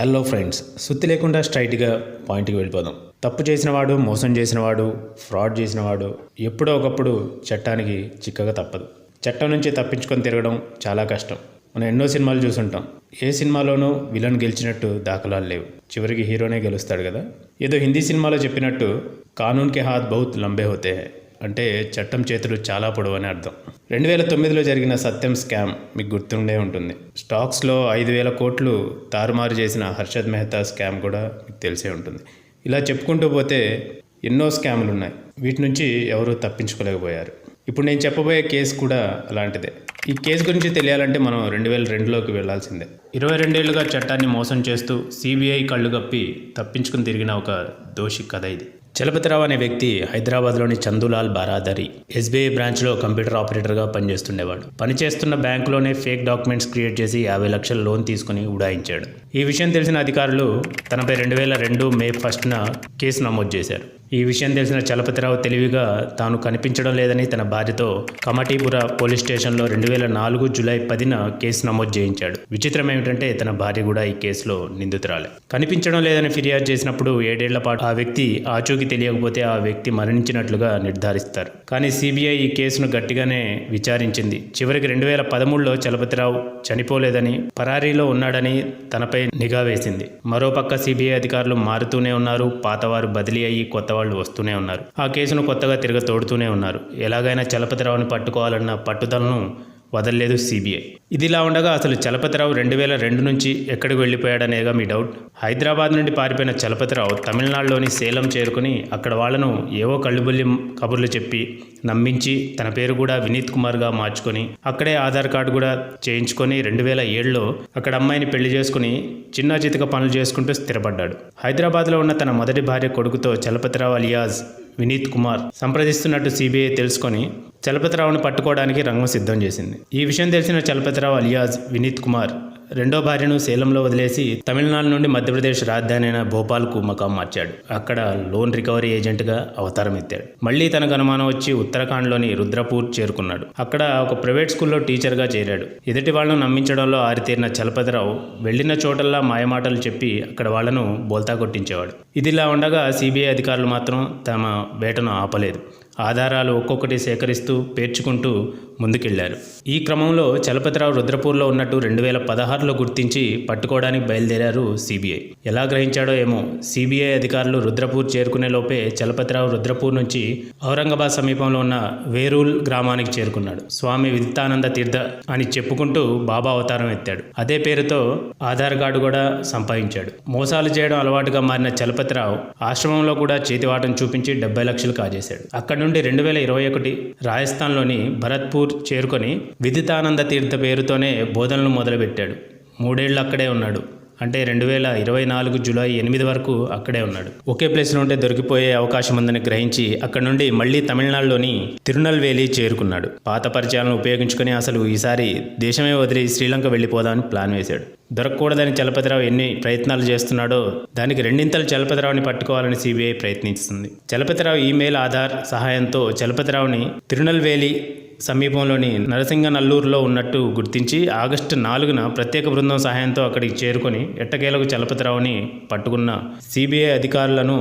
Hello friends సుత్తి లేకుండా స్ట్రైట్గా పాయింట్కి వెళ్ళిపోదాం. తప్పు చేసినవాడు మోసం చేసినవాడు ఫ్రాడ్ చేసినవాడు ఎప్పుడో ఒకప్పుడు చట్టానికి చిక్కగా తప్పదు. చట్టం నుంచి తప్పించుకొని తిరగడం చాలా కష్టం. మనం ఎన్నో సినిమాలు చూసుంటాం. ఏ సినిమాలోనూ విలన్ గెలిచినట్టు దాఖలాలు లేవు. చివరికి హీరోనే గెలుస్తాడు కదా? ఏదో హిందీ సినిమాలో చెప్పినట్టు కానూన్కే హాత్ బహుత్ లంబే హోతే హై. అంటే చట్టం చేతులు చాలా పొడవు అని అర్థం. రెండు వేల తొమ్మిదిలో జరిగిన సత్యం స్కామ్ మీకు గుర్తుండే ఉంటుంది. స్టాక్స్లో ఐదు వేల కోట్లు తారుమారు చేసిన హర్షద్ మెహతా స్కామ్ కూడా మీకు తెలిసే ఉంటుంది. ఇలా చెప్పుకుంటూ పోతే ఎన్నో స్కాములు ఉన్నాయి వీటి నుంచి ఎవరూ తప్పించుకోలేకపోయారు. ఇప్పుడు నేను చెప్పబోయే కేసు కూడా అలాంటిదే. ఈ కేసు గురించి తెలియాలంటే మనం రెండు వేల రెండులోకి వెళ్ళాల్సిందే. ఇరవై రెండేళ్ళుగా చట్టాన్ని మోసం చేస్తూ సిబిఐ కళ్ళు కప్పి తప్పించుకుని తిరిగిన ఒక దోషి కథ ఇది. చలపతిరావు అనే వ్యక్తి హైదరాబాద్లోని చందులాల్ బారాదరి ఎస్బీఐ బ్రాంచ్లో కంప్యూటర్ ఆపరేటర్గా పనిచేస్తుండేవాడు. పనిచేస్తున్న బ్యాంకులోనే ఫేక్ డాక్యుమెంట్స్ క్రియేట్ చేసి యాభై లక్షల లోన్ తీసుకుని ఉడాయించాడు. ఈ విషయం తెలిసిన అధికారులు తనపై రెండు వేల రెండు మే ఫస్ట్న కేసు నమోదు చేశారు. ఈ విషయం తెలిసిన చలపతిరావు తెలివిగా తాను కనిపించడం లేదని తన భార్యతో కమటీపుర పోలీస్ స్టేషన్లో రెండు వేల నాలుగు జూలై పదిన కేసు నమోదు చేయించాడు. విచిత్రం ఏమిటంటే తన భార్య కూడా ఈ కేసులో నిందితురాలే. కనిపించడం లేదని ఫిర్యాదు చేసినప్పుడు ఏడేళ్ళ పాటు ఆ వ్యక్తి ఆచూకీ తెలియకపోతే ఆ వ్యక్తి మరణించినట్లుగా నిర్ధారిస్తారు. కానీ సిబిఐ ఈ కేసును గట్టిగానే విచారించింది. చివరికి రెండు వేల పదమూడులో చలపతిరావు చనిపోలేదని పరారీలో ఉన్నాడని తనపై నిఘా వేసింది. మరోపక్క సిబిఐ అధికారులు మారుతూనే ఉన్నారు. పాతవారు బదిలీ అయ్యి కొత్త వాళ్ళు వస్తూనే ఉన్నారు. ఆ కేసును కొత్తగా తిరగ తోడుతూనే ఉన్నారు. ఎలాగైనా చలపతిరావుని పట్టుకోవాలన్న పట్టుదలను వదలలేదు సీబీఐ. ఇదిలా ఉండగా అసలు చలపతిరావు రెండు వేల రెండు నుంచి ఎక్కడికి వెళ్ళిపోయాడనేగా మీ డౌట్? హైదరాబాద్ నుండి పారిపోయిన చలపతిరావు తమిళనాడులోని సేలం చేరుకుని అక్కడ వాళ్ళను ఏవో కళ్ళుబుల్లి కబుర్లు చెప్పి నమ్మించి తన పేరు కూడా వినీత్ కుమార్గా మార్చుకొని అక్కడే ఆధార్ కార్డు కూడా చేయించుకొని రెండు వేల ఏడులో అక్కడ అమ్మాయిని పెళ్ళి చేసుకుని చిన్న చితక పనులు చేసుకుంటూ స్థిరపడ్డాడు. హైదరాబాద్లో ఉన్న తన మొదటి భార్య కొడుకుతో చలపతిరావు అలియాజ్ వినీత్ కుమార్ సంప్రదిస్తున్నట్టు సిబిఐ తెలుసుకొని చలపతిరావును పట్టుకోవడానికి రంగం సిద్ధం చేసింది. ఈ విషయం తెలిసిన చలపతిరావు అలియాజ్ వినీత్ కుమార్ రెండో భార్యను సేలంలో వదిలేసి తమిళనాడు నుండి మధ్యప్రదేశ్ రాజధాని అయిన భోపాల్కు మకాం మార్చాడు. అక్కడ లోన్ రికవరీ ఏజెంట్గా అవతారం ఎత్తాడు. మళ్ళీ తనకు అనుమానం వచ్చి ఉత్తరాఖండ్లోని రుద్రపూర్ చేరుకున్నాడు. అక్కడ ఒక ప్రైవేట్ స్కూల్లో టీచర్గా చేరాడు. ఎదుటి వాళ్ళను నమ్మించడంలో ఆరితేరిన చలపతిరావు వెళ్ళిన చోటల్లా మాయమాటలు చెప్పి అక్కడ వాళ్ళను బోల్తా కొట్టించేవాడు. ఇదిలా ఉండగా సిబిఐ అధికారులు మాత్రం తమ వేటను ఆపలేదు. ఆధారాలు ఒక్కొక్కటి సేకరిస్తూ పేర్చుకుంటూ ముందుకెళ్ళారు. ఈ క్రమంలో చలపతిరావు రుద్రపూర్లో ఉన్నట్టు రెండు వేల పదహారులో గుర్తించి పట్టుకోవడానికి బయలుదేరారు సిబిఐ. ఎలా గ్రహించాడో ఏమో సిబిఐ అధికారులు రుద్రపూర్ చేరుకునే లోపే చలపతిరావు రుద్రపూర్ నుంచి ఔరంగాబాద్ సమీపంలో ఉన్న వేరూల్ గ్రామానికి చేరుకున్నాడు. స్వామి విదితానంద తీర్థ అని చెప్పుకుంటూ బాబా అవతారం ఎత్తాడు. అదే పేరుతో ఆధార్ కార్డు కూడా సంపాదించాడు. మోసాలు చేయడం అలవాటుగా మారిన చలపతిరావు ఆశ్రమంలో కూడా చేతివాటం చూపించి డెబ్బై లక్షలు కాజేశాడు. అక్కడి నుండి రెండు వేల ఇరవై ఒకటి రాజస్థాన్లోని భరత్పూర్ చేరుకొని విదితానంద తీర్థ పేరుతోనే బోధనలు మొదలుపెట్టాడు. మూడేళ్ళు అక్కడే ఉన్నాడు. అంటే రెండు వేల ఇరవై నాలుగు జూలై ఎనిమిది వరకు అక్కడే ఉన్నాడు. ఒకే ప్లేస్లో ఉంటే దొరికిపోయే అవకాశం ఉందని గ్రహించి అక్కడ నుండి మళ్ళీ తమిళనాడులోని తిరునల్వేలి చేరుకున్నాడు. పాత పరిచయాలను ఉపయోగించుకుని అసలు ఈసారి దేశమే వదిలి శ్రీలంక వెళ్ళిపోదామని ప్లాన్ వేశాడు. దొరకకూడదని చలపతిరావు ఎన్ని ప్రయత్నాలు చేస్తున్నాడో దానికి రెండింతలు చలపతిరావుని పట్టుకోవాలని సిబిఐ ప్రయత్నిస్తుంది. చలపతిరావు ఈమెయిల్ ఆధార్ సహాయంతో చలపతిరావుని తిరునల్వేలి సమీపంలోని నరసింగనల్లూరులో ఉన్నట్టు గుర్తించి ఆగస్టు నాలుగున ప్రత్యేక బృందం సహాయంతో అక్కడికి చేరుకొని ఎట్టకేలకు చలపతిరావుని పట్టుకున్న సిబిఐ అధికారులను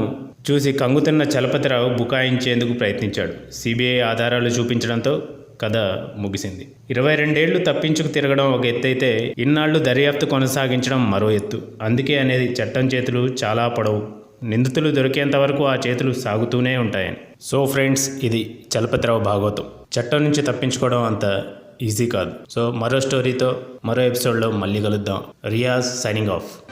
చూసి కంగుతున్న చలపతిరావు బుకాయించేందుకు ప్రయత్నించాడు. సిబిఐ ఆధారాలు చూపించడంతో కథ ముగిసింది. ఇరవై రెండేళ్ళు తప్పించుకు తిరగడం ఒక ఎత్తైతే ఇన్నాళ్ళు దర్యాప్తు కొనసాగించడం మరో ఎత్తు. అందుకే అనేది చట్టం చేతులు చాలా పొడవు. నిందితులు దొరికేంత వరకు ఆ చేతులు సాగుతూనే ఉంటాయని. సో ఫ్రెండ్స్ ఇది చలపతిరావు భాగవతం చట్టం నుంచి తప్పించుకోవడం అంత ఈజీ కాదు. సో మరో స్టోరీతో మరో ఎపిసోడ్లో మళ్ళీ కలుద్దాం. Riyaz signing off.